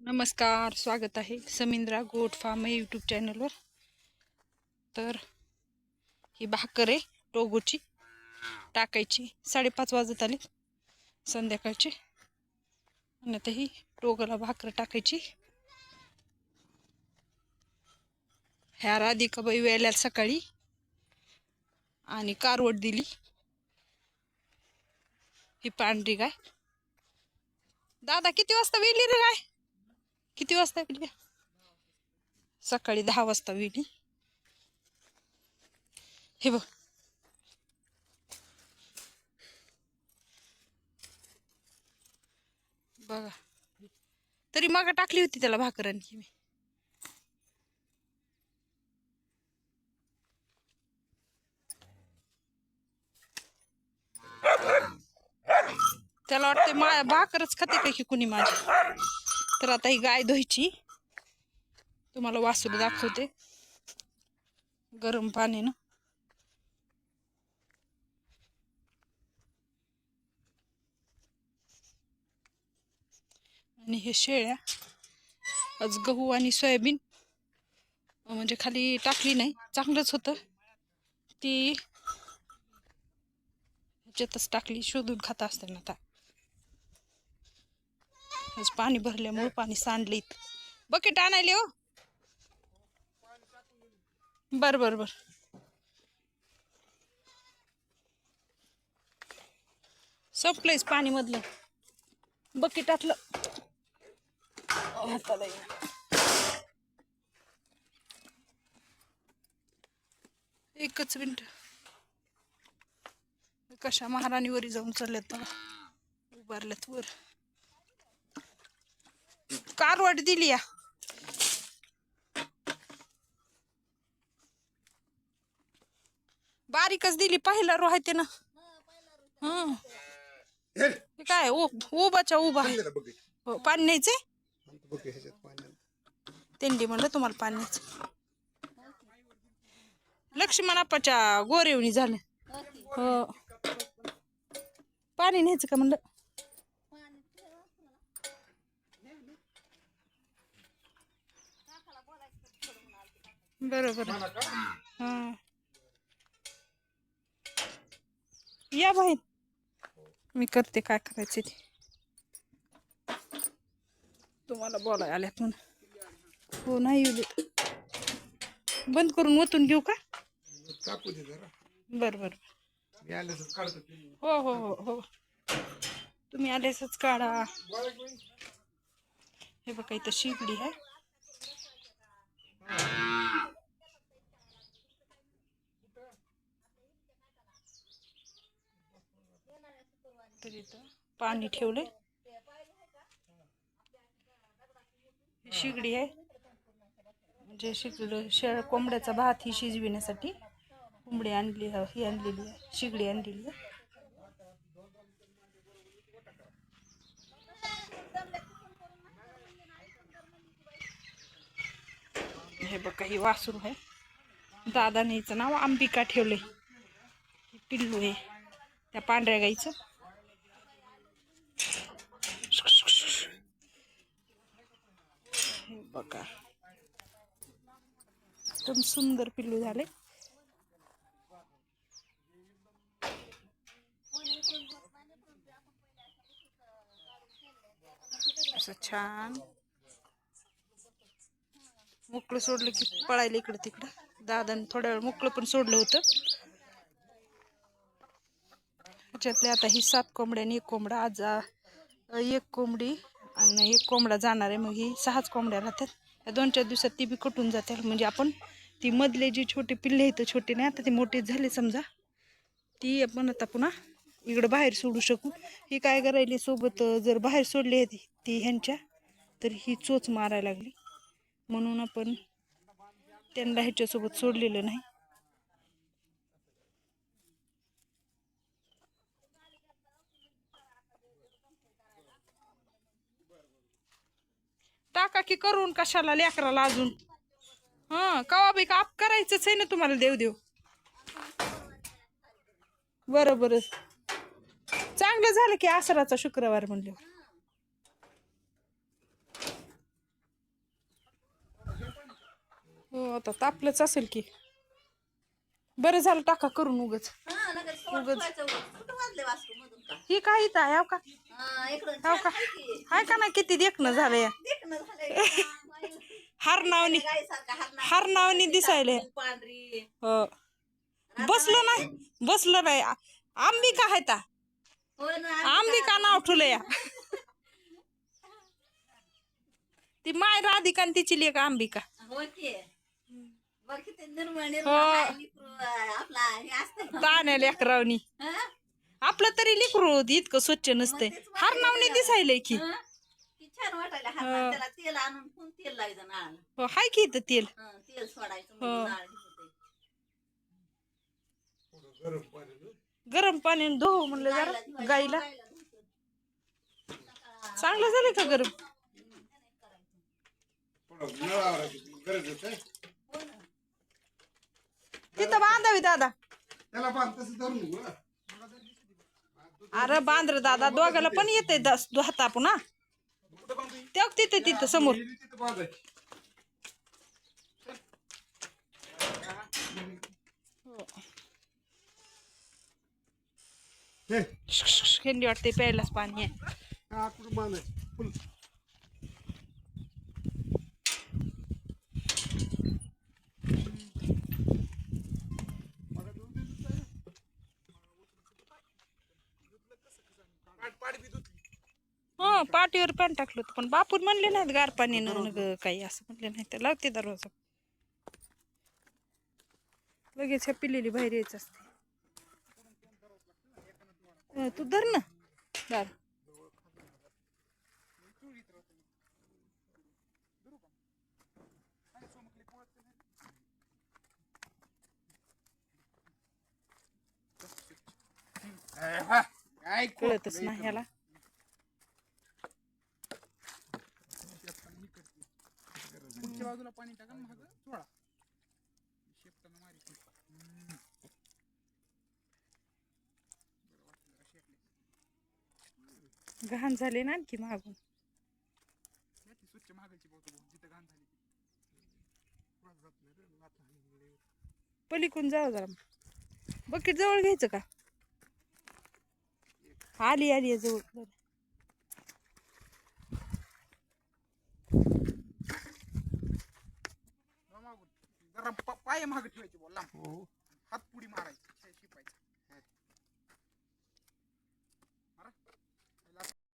नमस्कार स्वागत आहे समिंद्रा गोट फार्म यूट्यूब चॅनलवर तर ही भाकर आहे टोगोची. टाकायची. साडेपाच वाजत आले संध्याकाळचे. आणि आता ही टोगोला भाकर टाकायची. ह्या राधिकाबाई वेळेला सकाळी आणि कारवट दिली. ही पांढरी गाय. दादा किती वाजता वेली रे गाय? किती वाजता विली सकाळी दहा वाजता विली. हे बघ. बघा. तरी मग टाकली होती त्याला भाकर आणखी मी. त्याला वाटते मा भाकरच खाते काही कुणी माझी? तर आता ही गाय धुवायची. तुम्हाला वासरू दाखवते. गरम पाण्यानं आणि हे शेळ्या. आज गहू आणि सोयाबीन म्हणजे खाली टाकली नाही चांगलंच होतं. ती ह्याच्यातच टाकली शोधून खाता असते ना आता. पाणी भरल्यामुळे पाणी सांडले इथं. बकेट आणायले हो. बर बर बर. संपलंयच पाणी मधलं बकेटातलं हाताला एकच मिनिट. कशा महाराणीवरी जाऊन चालल्यात बघा. उभारल्यात वर. कारवट दिली या. बारीकच दिली पहिला रो आहे ना हं. हे काय उभाच्या उभा. आहे हो, पाणी न्यायचंय तेंडी म्हणलं तुम्हाला पाणी न्यायचं लक्ष्मणाप्पाच्या गोरेवणी झालं. हो. पाणी न्यायचं का म्हणलं? बरोबर. हा. या बाहेर मी करते काय करायचं ते. तुम्हाला बोलाय आल्यात म्हणून हो नाही येऊ देत. बंद करून ओतून घेऊ का? टाकू दे जरा. बर बर. मी आलं तर काढतो ते. हो हो हो हो. तुम्ही आलेसच काढा. हे बघा इथं शिगडी आहे. तर इथं पाणी ठेवले शिगडी आहे. म्हणजे शिगड शेळ कोंबड्याचा भात ही शिजविण्यासाठी कोंबडी आणली ही आणलेली आहे. शिगडी आणलेली आहे. हे बघा ही वासरू आहे. दादाने हिचं नाव अंबिका ठेवले पिल्लू आहे. त्या पांढऱ्या गाईचं हे बघा. एकदम सुंदर पिल्लू झाले. असं छान. मोकळं सोडलं की पळायला इकडं तिकडं. दादाने थोड्या वेळ मोकळं पण सोडलं होतं. त्याच्यातले आता ही सात कोंबड्या आणि एक कोंबडा. आज एक कोंबडी आणि एक कोंबडा जाणार आहे मग ही सहाच कोंबड्या राहतात. या दोन चार दिवसात ती बी कटून जाते. म्हणजे आपण ती मधले जी छोटे पिल्ले आहेत छोटे नाही आता ते मोठे झाले समजा. ती आपण आता पुन्हा इकडं बाहेर सोडू शकू. ही काय करायली सोबत जर बाहेर सोडली ती ती ह्यांच्या तर ही चोच मारायला लागली. म्हणून आपण त्यांना ह्याच्यासोबत सोडलेलं नाही. टाका की करून कशाला लेकराला अजून? हा कवा बी काप करायचंच आहे ना तुम्हाला देव देव बरं बरं. चांगलं झालं की आसराचा शुक्रवार म्हणल्यावर. हो आता तापलंच असेल की. बरं झालं टाका करून उगच. उगच. ही काय इथं आहे? हो का? हा, का? आहे की. हाय का नाही? किती देखणं झालंय? हार नावनी. हार नावनी दिसायले. हो. बसलं नाही? बसलं नाही. आ- अंबिका आहे ता. अंबिका. नाव ठुलं या. ती माय राधिका आणि तिची लेख अंबिका. होय की. बघ किती निर्मळ हो. ताण्या लेकरावनी? आपलं तरी लेकरू इतकं स्वच्छ नसतंय हार नावनी दिसायलंय की हा? की छान वाटायला. त्याला तेल आणून तेल लावायचं हो हाय की इथं तेल तेल सोडायचं हो. म्हणजे नाळ हे गरम पाणी ना. गरम पाण्याने धुवू म्हणलं गाईला जरा गाईला. चांगलं झालं का गरम थोडं गरज हो. तिथं बांधावी दादा त्याला बांध तसं धरून हं. अरे बांद्र दादा दोघाला पण येते हात आपण हा. तेव्हा तिथं तिथं समोर. हेंडी वाटते प्यायलाच पाणी आहे. हा, पाठीवर पाणी टाकलं होतं पण बापून म्हणले नाहीत गार पाणी काही असं म्हणले नाही तर लावते दरवाजा. लगेच ह्या पिलेली बाहेर यायचं असते. तू धर ना. दार कळतच नाही ह्याला. बाजूला पाणी टाका सोडा. मारी घाण झाले ना आणखी मागून. स्वच्छ भाऊ, जिथं घाण झाली. पलीकडून जावं जरा. बकेट जवळ घ्यायचं का? आली आली जवळ. आता प- पाय मागे ठेवायचे बोल लांब. हो. हात पुढे मारायचे.